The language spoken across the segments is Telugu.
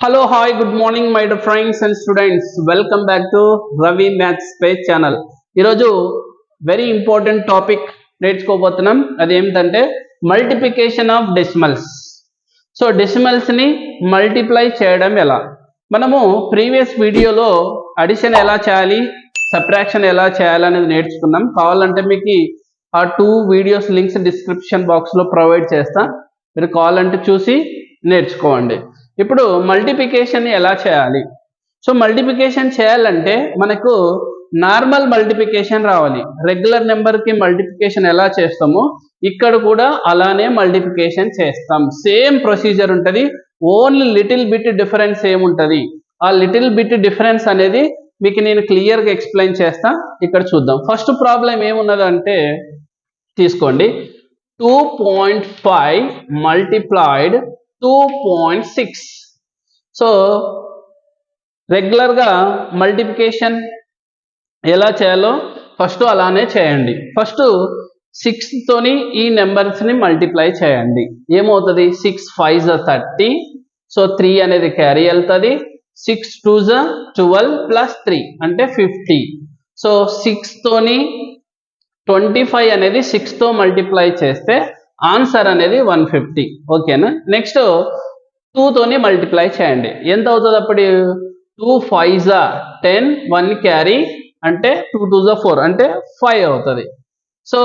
Hello hi good morning my dear friends and students welcome back to Ravi maths space channel ఈరోజు వెరీ ఇంపార్టెంట్ టాపిక్ నేర్చుకోబోతున్నాం. అది ఏమిటంటే మల్టిప్లికేషన్ ఆఫ్ డెసిమల్స్ సో డెసిమల్స్ని మల్టిప్లై చేయడం ఎలా? మనము ప్రీవియస్ వీడియోలో అడిషన్ ఎలా చేయాలి సబ్ట్రాక్షన్ ఎలా చేయాలనేది నేర్చుకున్నాం. కావాలంటే మీకు ఆ టూ వీడియోస్ లింక్స్ డిస్క్రిప్షన్ బాక్స్లో ప్రొవైడ్ చేస్తాను మీరు కావాలంటే చూసి నేర్చుకోండి. ఇప్పుడు మల్టిప్లికేషన్ ఎలా చేయాలి? సో మల్టిప్లికేషన్ చేయాలంటే మనకు నార్మల్ మల్టిప్లికేషన్ రావాలి. రెగ్యులర్ నెంబర్కి మల్టిప్లికేషన్ ఎలా చేస్తామో ఇక్కడ కూడా అలానే మల్టిప్లికేషన్ చేస్తాం. సేమ్ ప్రొసీజర్ ఉంటుంది. ఓన్లీ లిటిల్ బిట్ డిఫరెన్స్ ఏముంటుంది? ఆ లిటిల్ బిట్ డిఫరెన్స్ అనేది మీకు నేను క్లియర్గా ఎక్స్ప్లెయిన్ చేస్తా. ఇక్కడ చూద్దాం. ఫస్ట్ ప్రాబ్లం ఏమున్నదంటే తీసుకోండి. Two point five multiplied two point six so రెగ్యులర్గా మల్టిప్లికేషన్ ఎలా చేయాలో ఫస్ట్ అలానే చేయండి. ఫస్ట్ సిక్స్తోని ఈ నెంబర్స్ని మల్టిప్లై చేయండి. ఏమవుతుంది? సిక్స్ ఫైవ్ జ థర్టీ సో త్రీ అనేది క్యారీ వెళ్తుంది. సిక్స్ టూ జ ట్వెల్వ్ ప్లస్ త్రీ అంటే ఫిఫ్టీ సో సిక్స్తోని ట్వంటీ ఫైవ్ అనేది సిక్స్తో మల్టిప్లై చేస్తే ఆన్సర్ అనేది వన్ ఫిఫ్టీ ఓకేనా నెక్స్ట్ టూతోని మల్టిప్లై చేయండి. ఎంత అవుతుంది అప్పుడు? టూ ఫైవ్ జా టెన్ వన్ క్యారీ అంటే టూ టూ జా ఫోర్ అంటే ఫైవ్ అవుతుంది. సో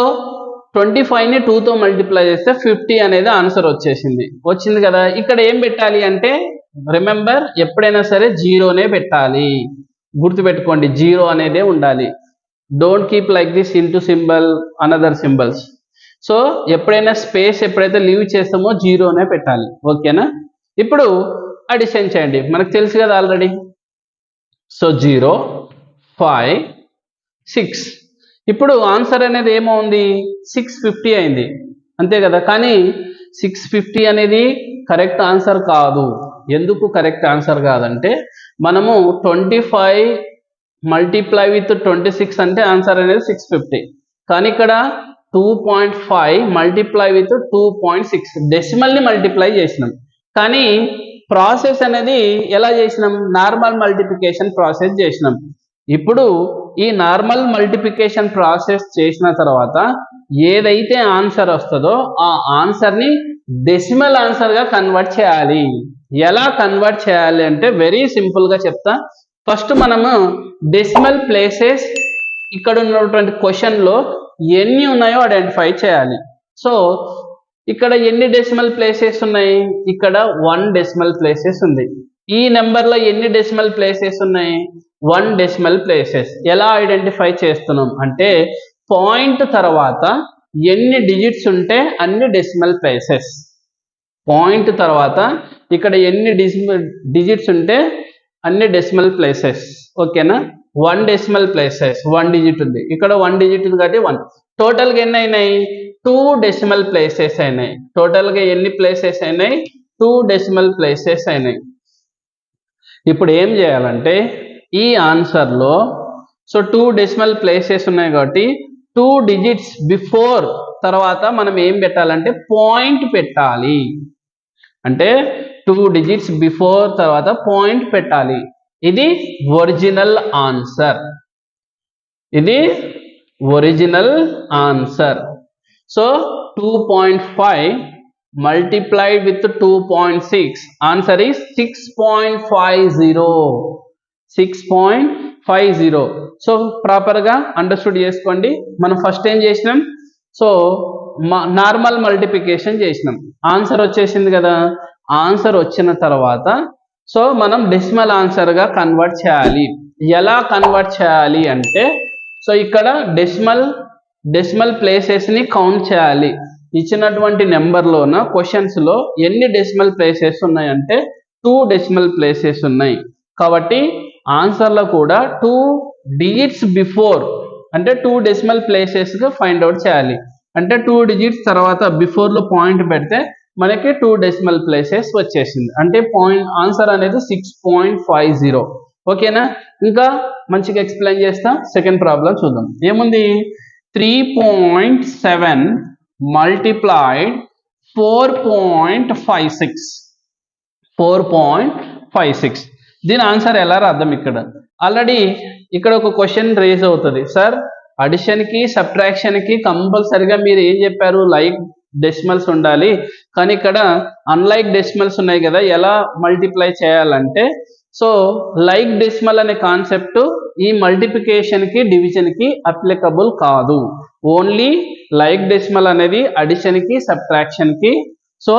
ట్వంటీ ఫైవ్ని టూతో మల్టిప్లై చేస్తే ఫిఫ్టీ అనేది ఆన్సర్ వచ్చేసింది. వచ్చింది కదా? ఇక్కడ ఏం పెట్టాలి అంటే రిమెంబర్ ఎప్పుడైనా సరే జీరోనే పెట్టాలి. గుర్తుపెట్టుకోండి జీరో అనేదే ఉండాలి. Don't keep like this in symbol another symbols so ఎప్పుడైనా స్పేస్ ఎప్పుడైతే లీవ్ చేస్తామో జీరోనే పెట్టాలి. ఓకేనా? ఇప్పుడు అడిషన్ చేయండి. మనకు తెలుసు కదా already so zero five six ఇప్పుడు ఆన్సర్ అనేది ఏమవుంది? సిక్స్ ఫిఫ్టీ అయింది. అంతే కదా? కానీ సిక్స్ ఫిఫ్టీ అనేది కరెక్ట్ ఆన్సర్ కాదు. ఎందుకు కరెక్ట్ ఆన్సర్ కాదంటే మనము twenty five multiply with twenty six అంటే ఆన్సర్ అనేది సిక్స్ ఫిఫ్టీ కానీ ఇక్కడ two point five multiply with two point six డెసిమల్ని multiply చేసినాం. కానీ ప్రాసెస్ అనేది ఎలా చేసినాం? నార్మల్ మల్టిప్లికేషన్ ప్రాసెస్ చేసినాం. ఇప్పుడు ఈ నార్మల్ మల్టిప్లికేషన్ ప్రాసెస్ చేసిన తర్వాత ఏదైతే ఆన్సర్ వస్తుందో ఆ ఆన్సర్ని డెసిమల్ ఆన్సర్గా కన్వర్ట్ చేయాలి. ఎలా కన్వర్ట్ చేయాలి అంటే వెరీ సింపుల్గా చెప్తా. ఫస్ట్ మనము డెసిమల్ ప్లేసెస్ ఇక్కడ ఉన్నటువంటి క్వశ్చన్లో ఎన్ని ఉన్నాయో ఐడెంటిఫై చేయాలి. సో ఇక్కడ ఎన్ని డెసిమల్ ప్లేసెస్ ఉన్నాయి? ఇక్కడ వన్ డెసిమల్ ప్లేసెస్ ఉంది. ఈ నెంబర్లో ఎన్ని డెసిమల్ ప్లేసెస్ ఉన్నాయి? వన్ డెసిమల్ ప్లేసెస్ ఎలా ఐడెంటిఫై చేస్తున్నాం? అంటే పాయింట్ తర్వాత ఎన్ని డిజిట్స్ ఉంటే అన్ని డెసిమల్ ప్లేసెస్ పాయింట్ తర్వాత ఇక్కడ ఎన్ని డిజిట్స్ ఉంటే అన్ని డెసిమల్ ప్లేసెస్ ఓకేనా one decimal places one digit ఉంది. ఇక్కడ వన్ డిజిట్ ఉంది కాబట్టి వన్ టోటల్గా ఎన్ని అయినాయి టూ డెసిమల్ ప్లేసెస్ అయినాయి. టోటల్గా ఎన్ని ప్లేసెస్ అయినాయి? టూ డెసిమల్ ప్లేసెస్ అయినాయి. ఇప్పుడు ఏం చేయాలంటే ఈ ఆన్సర్లో సో టూ డెసిమల్ ప్లేసెస్ ఉన్నాయి కాబట్టి టూ డిజిట్స్ బిఫోర్ తర్వాత మనం ఏం పెట్టాలంటే పాయింట్ పెట్టాలి. అంటే టూ డిజిట్స్ బిఫోర్ తర్వాత పాయింట్ పెట్టాలి. ఇది ఒరిజినల్ ఆన్సర్. ఇది original answer. So two point five multiplied with two point six answer ఈ six point five zero six point five zero so ప్రాపర్గా అండర్స్టూడ్ చేసుకోండి. మనం ఫస్ట్ ఏం చేసినాం? సో నార్మల్ మల్టిప్లికేషన్ చేసినాం. ఆన్సర్ వచ్చేసింది కదా. ఆన్సర్ వచ్చిన తర్వాత సో మనం డెసిమల్ ఆన్సర్గా కన్వర్ట్ చేయాలి. ఎలా కన్వర్ట్ చేయాలి అంటే సో ఇక్కడ డెసిమల్ డెసిమల్ ప్లేసెస్ని కౌంట్ చేయాలి. ఇచ్చినటువంటి నెంబర్లోన క్వశ్చన్స్లో ఎన్ని డెసిమల్ ప్లేసెస్ ఉన్నాయంటే టూ డెసిమల్ ప్లేసెస్ ఉన్నాయి. కాబట్టి ఆన్సర్లో కూడా టూ డిజిట్స్ బిఫోర్ అంటే టూ డెసిమల్ ప్లేసెస్గా ఫైండ్ అవుట్ చేయాలి. అంటే టూ డిజిట్స్ తర్వాత బిఫోర్లో పాయింట్ పెడితే మనకి టూ డెసిమల్ ప్లేసెస్ వచ్చేసింది. అంటే పాయింట్ ఆన్సర్ అనేది సిక్స్ పాయింట్ ఫైవ్ జీరో ఓకేనా? ఇంకా మంచిగా ఎక్స్ప్లెయిన్ చేస్తా. సెకండ్ ప్రాబ్లం చూద్దాం. ఏముంది? Three point seven multiplied four point five six four point five six దీని ఆన్సర్ ఎలా రాద్దాం ఇక్కడ? ఆల్రెడీ ఇక్కడ ఒక క్వశ్చన్ రేజ్ అవుతుంది. సార్ అడిషన్కి సబ్ట్రాక్షన్కి కంపల్సరిగా మీరు ఏం చెప్పారు? లైక్ డెసిమల్స్ ఉండాలి. కానీ ఇక్కడ అన్లైక్ డెసిమల్స్ ఉన్నాయి కదా ఎలా మల్టిప్లై చేయాలంటే సో లైక్ డెసిమల్ అనే కాన్సెప్ట్ ఈ మల్టిప్లికేషన్కి డివిజన్కి అప్లికబుల్ కాదు. ఓన్లీ లైక్ డెసిమల్ అనేది అడిషన్కి సబ్ట్రాక్షన్కి సో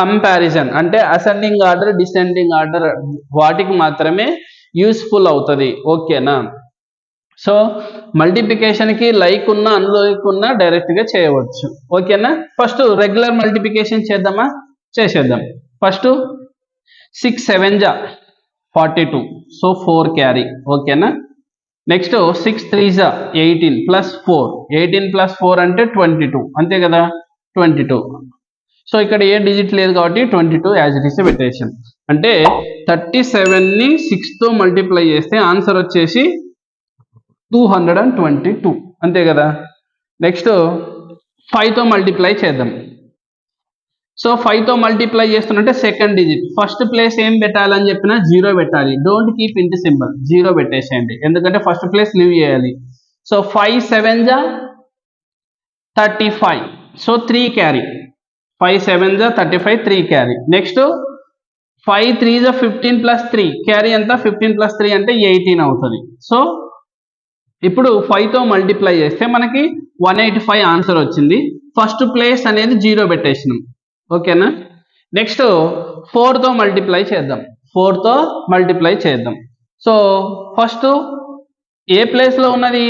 కంపారిజన్ అంటే అసెండింగ్ ఆర్డర్ డిసెండింగ్ ఆర్డర్ వాటికి మాత్రమే యూస్ఫుల్ అవుతుంది. ఓకేనా సో మల్టిప్లికేషన్కి లైక్ ఉన్న అన్లైక్ ఉన్న డైరెక్ట్గా చేయవచ్చు. ఓకేనా ఫస్ట్ రెగ్యులర్ మల్టిప్లికేషన్ చేద్దామా? చేసేద్దాం. ఫస్ట్ సిక్స్ సెవెన్ జా forty two so four carry ఓకేనా నెక్స్ట్ సిక్స్ త్రీ జా eighteen plus four eighteen plus four అంటే ట్వంటీ టూ అంతే కదా? ట్వంటీ టూ సో ఇక్కడ ఏ డిజిట్ లేదు కాబట్టి twenty two as it is పెట్టేసాం. అంటే థర్టీ సెవెన్ని సిక్స్తో మల్టిప్లై చేస్తే ఆన్సర్ వచ్చేసి two hundred and twenty two అంతే కదా? నెక్స్ట్ ఫైవ్తో మల్టిప్లై చేద్దాం. సో ఫైవ్తో మల్టిప్లై చేస్తున్నట్టే సెకండ్ డిజిట్ ఫస్ట్ ప్లేస్ ఏం పెట్టాలని చెప్పినా జీరో పెట్టాలి. డోంట్ కీప్ ఇంటి సింబల్ జీరో పెట్టేసేయండి. ఎందుకంటే ఫస్ట్ ప్లేస్ లీవ్ చేయాలి. సో ఫైవ్ సెవెన్ జా thirty five so three carry five seven జా thirty five three carry next five three జా ఫిఫ్టీన్ ప్లస్ త్రీ క్యారీ ఎంత? ఫిఫ్టీన్ ప్లస్ త్రీ అంటే ఎయిటీన్ అవుతుంది. సో ఇప్పుడు ఫైవ్తో మల్టిప్లై చేస్తే మనకి వన్ ఎయిటీ ఫైవ్ ఆన్సర్ వచ్చింది. ఫస్ట్ ప్లేస్ అనేది జీరో పెట్టేసినాం. ఓకేనా నెక్స్ట్ ఫోర్తో మల్టిప్లై చేద్దాం. ఫోర్తో మల్టిప్లై చేద్దాం. సో ఫస్ట్ ఏ ప్లేస్లో ఉన్నది?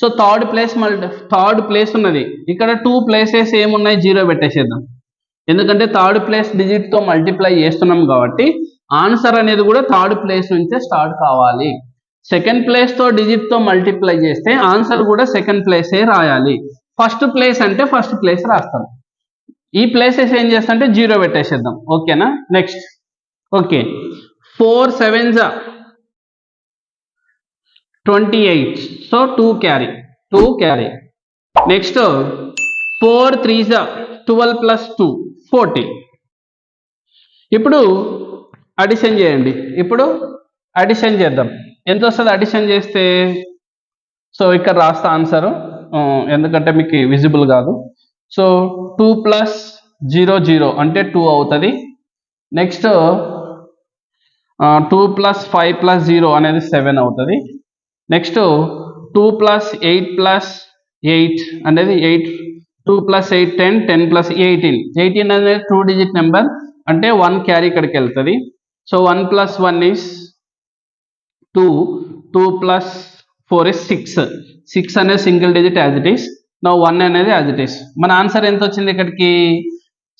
So third place multi third place ఉన్నది. ఇక్కడ టూ ప్లేసెస్ ఏమున్నాయి? జీరో పెట్టేసేద్దాం. ఎందుకంటే థర్డ్ ప్లేస్ డిజిట్తో మల్టిప్లై చేస్తున్నాం కాబట్టి ఆన్సర్ అనేది కూడా థర్డ్ ప్లేస్ నుంచే స్టార్ట్ కావాలి. సెకండ్ ప్లేస్తో డిజిట్తో మల్టిప్లై చేస్తే ఆన్సర్ కూడా సెకండ్ ప్లేసే రాయాలి. ఫస్ట్ ప్లేస్ అంటే ఫస్ట్ ప్లేస్ రాస్తాం. ఈ ప్లేసెస్ ఏం చేస్తా అంటే జీరో పెట్టేసేద్దాం. ఓకేనా నెక్స్ట్ ఓకే ఫోర్ సెవెన్ జా twenty eight so two carry two carry next four three జా ట్వెల్వ్ ప్లస్ టూ ఫోర్టీ ఇప్పుడు అడిషన్ చేయండి. ఇప్పుడు అడిషన్ చేద్దాం. ఎంత వస్తుంది అడిషన్ చేస్తే? సో ఇక్కడ రాస్తా ఆన్సర్ ఎందుకంటే మీకు విజిబుల్ కాదు. So two plus zero zero అంటే టూ అవుతుంది. Next two plus five plus zero అనేది సెవెన్ అవుతుంది. Next two plus eight plus eight అనేది eight two plus eight ten ten plus eighteen eighteen అనేది టూ డిజిట్ నెంబర్ అంటే వన్ క్యారీ ఇక్కడికి వెళ్తుంది. So one plus one is two two plus four is six six అనేది single digit as it is నా వన్ అనేది యాజ్ ఇట్ ఈస్ మన ఆన్సర్ ఎంత వచ్చింది ఇక్కడికి?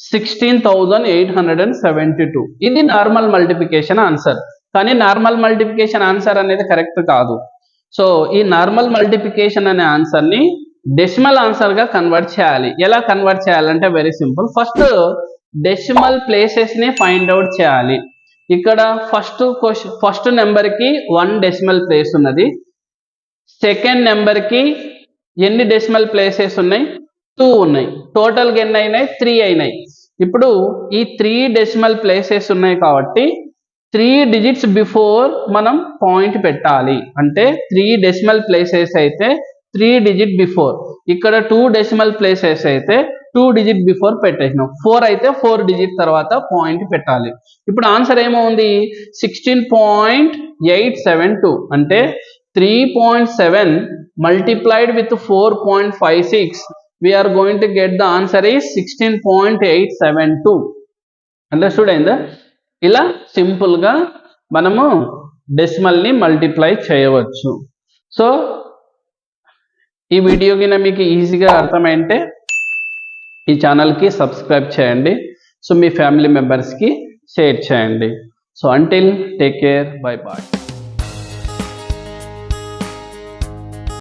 Sixteen thousand eight hundred and seventy two ఇది నార్మల్ మల్టిప్లికేషన్ ఆన్సర్ కానీ నార్మల్ మల్టిప్లికేషన్ ఆన్సర్ అనేది కరెక్ట్ కాదు. సో ఈ నార్మల్ మల్టిప్లికేషన్ అనే ఆన్సర్ని డెసిమల్ ఆన్సర్గా కన్వర్ట్ చేయాలి. ఎలా కన్వర్ట్ చేయాలంటే వెరీ సింపుల్ ఫస్ట్ డెసిమల్ ప్లేసెస్ని ఫైండ్ అవుట్ చేయాలి. ఇక్కడ ఫస్ట్ క్వశ్చన్ ఫస్ట్ నెంబర్కి వన్ డెసిమల్ ప్లేస్ ఉన్నది. సెకండ్ నెంబర్కి ఎన్ని డెసిమల్ ప్లేసెస్ ఉన్నాయి? టూ ఉన్నాయి. టోటల్గా ఎన్ని అయినాయి? త్రీ అయినాయి. ఇప్పుడు ఈ త్రీ డెసిమల్ ప్లేసెస్ ఉన్నాయి కాబట్టి త్రీ డిజిట్స్ బిఫోర్ మనం పాయింట్ పెట్టాలి. అంటే త్రీ డెసిమల్ ప్లేసెస్ అయితే త్రీ డిజిట్ బిఫోర్ ఇక్కడ టూ డెసిమల్ ప్లేసెస్ అయితే టూ డిజిట్ బిఫోర్ పెట్టేసినాం. ఫోర్ అయితే ఫోర్ డిజిట్ తర్వాత పాయింట్ పెట్టాలి. ఇప్పుడు ఆన్సర్ ఏమో ఉంది sixteen point eight seven two అంటే three point seven multiplied with four point five six we are going to get the answer ఈ sixteen point eight seven two understood అయిందా? ఇలా సింపుల్గా మనము డెసిమల్ని మల్టిప్లై చేయవచ్చు. సో ఈ వీడియో కింద మీకు ఈజీగా అర్థమైంటే ఈ ఛానల్కి సబ్స్క్రైబ్ చేయండి సో మీ ఫ్యామిలీ మెంబర్స్కి షేర్ చేయండి so until take care bye bye